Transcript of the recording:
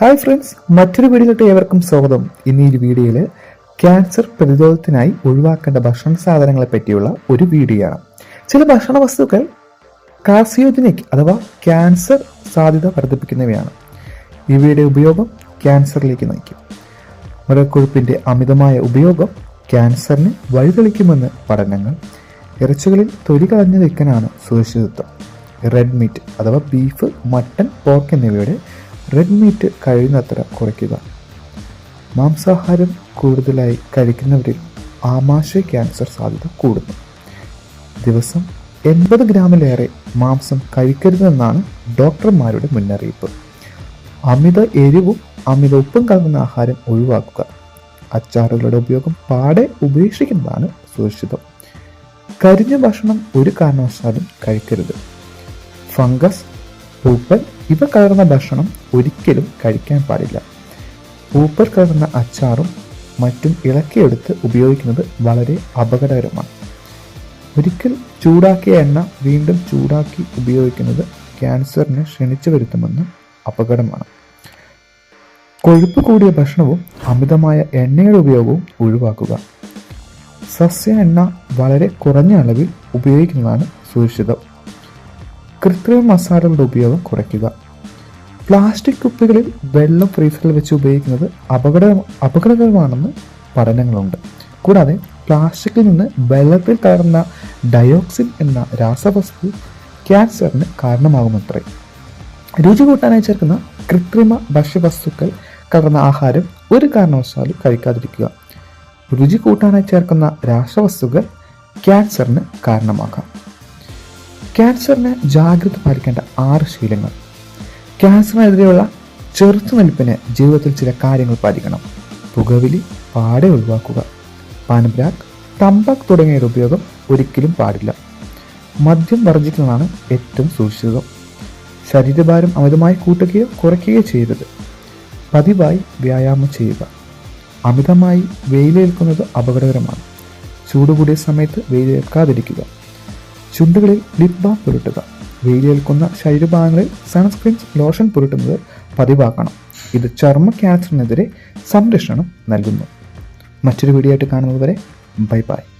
Hi friends മറ്റൊരു വീഡിയോയിലോട്ട് ഏവർക്കും സ്വാഗതം. ഇന്ന് ഈ വീഡിയോയിൽ ക്യാൻസർ പ്രതിരോധത്തിനായി ഒഴിവാക്കേണ്ട ഭക്ഷണ സാധനങ്ങളെ പറ്റിയുള്ള ഒരു വീഡിയോ ആണ് ചില ഭക്ഷണ വസ്തുക്കൾ കാർസിയോജനിക് അഥവാ ക്യാൻസർ സാധ്യത വർദ്ധിപ്പിക്കുന്നവയാണ്. ഇവയുടെ ഉപയോഗം ക്യാൻസറിലേക്ക് നയിക്കും. മുലക്കൊഴുപ്പിന്റെ അമിതമായ ഉപയോഗം ക്യാൻസറിന് വഴിതെളിക്കുമെന്ന് പഠനങ്ങൾ ഇറച്ചികളിൽ തൊലി കളഞ്ഞു വയ്ക്കാനാണ് സുരക്ഷിതത്വം. റെഡ് മീറ്റ് അഥവാ ബീഫ് മട്ടൺ പോർക്ക് എന്നിവയുടെ റെഡ് മീറ്റ് കഴിയുന്നത്ര കുറയ്ക്കുക. മാംസാഹാരം കൂടുതലായി കഴിക്കുന്നവരിൽ ആമാശയ ക്യാൻസർ സാധ്യത കൂടുന്നു. ദിവസം എൺപത് ഗ്രാമിലേറെ മാംസം കഴിക്കരുതെന്നാണ് ഡോക്ടർമാരുടെ മുന്നറിയിപ്പ്. അമിത എരിവും അമിത ഉപ്പും കലർന്ന ആഹാരം ഒഴിവാക്കുക. അച്ചാറുകളുടെ ഉപയോഗം പാടെ ഉപേക്ഷിക്കുന്നതാണ് സുരക്ഷിതം. കരിഞ്ഞ ഭക്ഷണം ഒരു കാരണവശാലും കഴിക്കരുത്. ഫംഗസ് പൂപ്പൽ ഇവ കലർന്ന ഭക്ഷണം ഒരിക്കലും കഴിക്കാൻ പാടില്ല. പൂപ്പൽ കലർന്ന അച്ചാറും മറ്റും ഇളക്കിയെടുത്ത് ഉപയോഗിക്കുന്നത് വളരെ അപകടകരമാണ്. ഒരിക്കൽ ചൂടാക്കിയ എണ്ണ വീണ്ടും ചൂടാക്കി ഉപയോഗിക്കുന്നത് ക്യാൻസറിനെ ക്ഷണിച്ചു വരുത്തുമെന്ന് അപകടമാണ്. കൊഴുപ്പ് കൂടിയ ഭക്ഷണവും അമിതമായ എണ്ണയുടെ ഉപയോഗവും ഒഴിവാക്കുക. സസ്യ എണ്ണ വളരെ കുറഞ്ഞ അളവിൽ ഉപയോഗിക്കുന്നതാണ് സുരക്ഷിതം. കൃത്രിമ മസാലകളുടെ ഉപയോഗം കുറയ്ക്കുക. പ്ലാസ്റ്റിക് കുപ്പികളിൽ വെള്ളം ഫ്രീസറിൽ വെച്ച് ഉപയോഗിക്കുന്നത് അപകട അപകടകരമാണെന്ന് പഠനങ്ങളുണ്ട്. കൂടാതെ പ്ലാസ്റ്റിക്കിൽ നിന്ന് വെള്ളത്തിൽ കലർന്ന ഡയോക്സിൻ എന്ന രാസവസ്തു ക്യാൻസറിന് കാരണമാകുമത്രേ. രുചി കൂട്ടാനായി ചേർക്കുന്ന കൃത്രിമ ഭക്ഷ്യവസ്തുക്കൾ കലർന്ന ആഹാരം ഒരു കാരണവശാലും കഴിക്കാതിരിക്കുക. രുചി കൂട്ടാനായി ചേർക്കുന്ന രാസവസ്തുക്കൾ ക്യാൻസറിന് കാരണമാകാം. ക്യാൻസറിന് ജാഗ്രത പാലിക്കേണ്ട ആറ് ശീലങ്ങൾ. ക്യാൻസറിനെതിരെയുള്ള ചെറുത്തുനിൽപ്പിന് ജീവിതത്തിൽ ചില കാര്യങ്ങൾ പാലിക്കണം. പുകവലി പാടെ ഒഴിവാക്കുക. പാൻബ്രാക്ക് തമ്പാക്ക് തുടങ്ങിയവയുടെ ഉപയോഗം ഒരിക്കലും പാടില്ല. മദ്യം വർജിക്കുന്നതാണ് ഏറ്റവും സുരക്ഷിതം. ശരീരഭാരം അമിതമായി കൂട്ടുകയോ കുറയ്ക്കുകയോ ചെയ്യരുത്. പതിവായി വ്യായാമം ചെയ്യുക. അമിതമായി വെയിലേൽക്കുന്നത് അപകടകരമാണ്. ചൂടുകൂടിയ സമയത്ത് വെയിലേൽക്കാതിരിക്കുക. ചുണ്ടുകളിൽ ലിപ് ബാം പുരട്ടുക. വെയിലേൽക്കുന്ന ശരീരഭാഗങ്ങളിൽ സൺസ്ക്രീൻ ലോഷൻ പുരട്ടുന്നത് പതിവാക്കണം. ഇത് ചർമ്മ ക്യാൻസറിനെതിരെ സംരക്ഷണം നൽകുന്നു. മറ്റൊരു വീഡിയോ ആയിട്ട് കാണുന്നത് വരെ ബൈ ബൈ.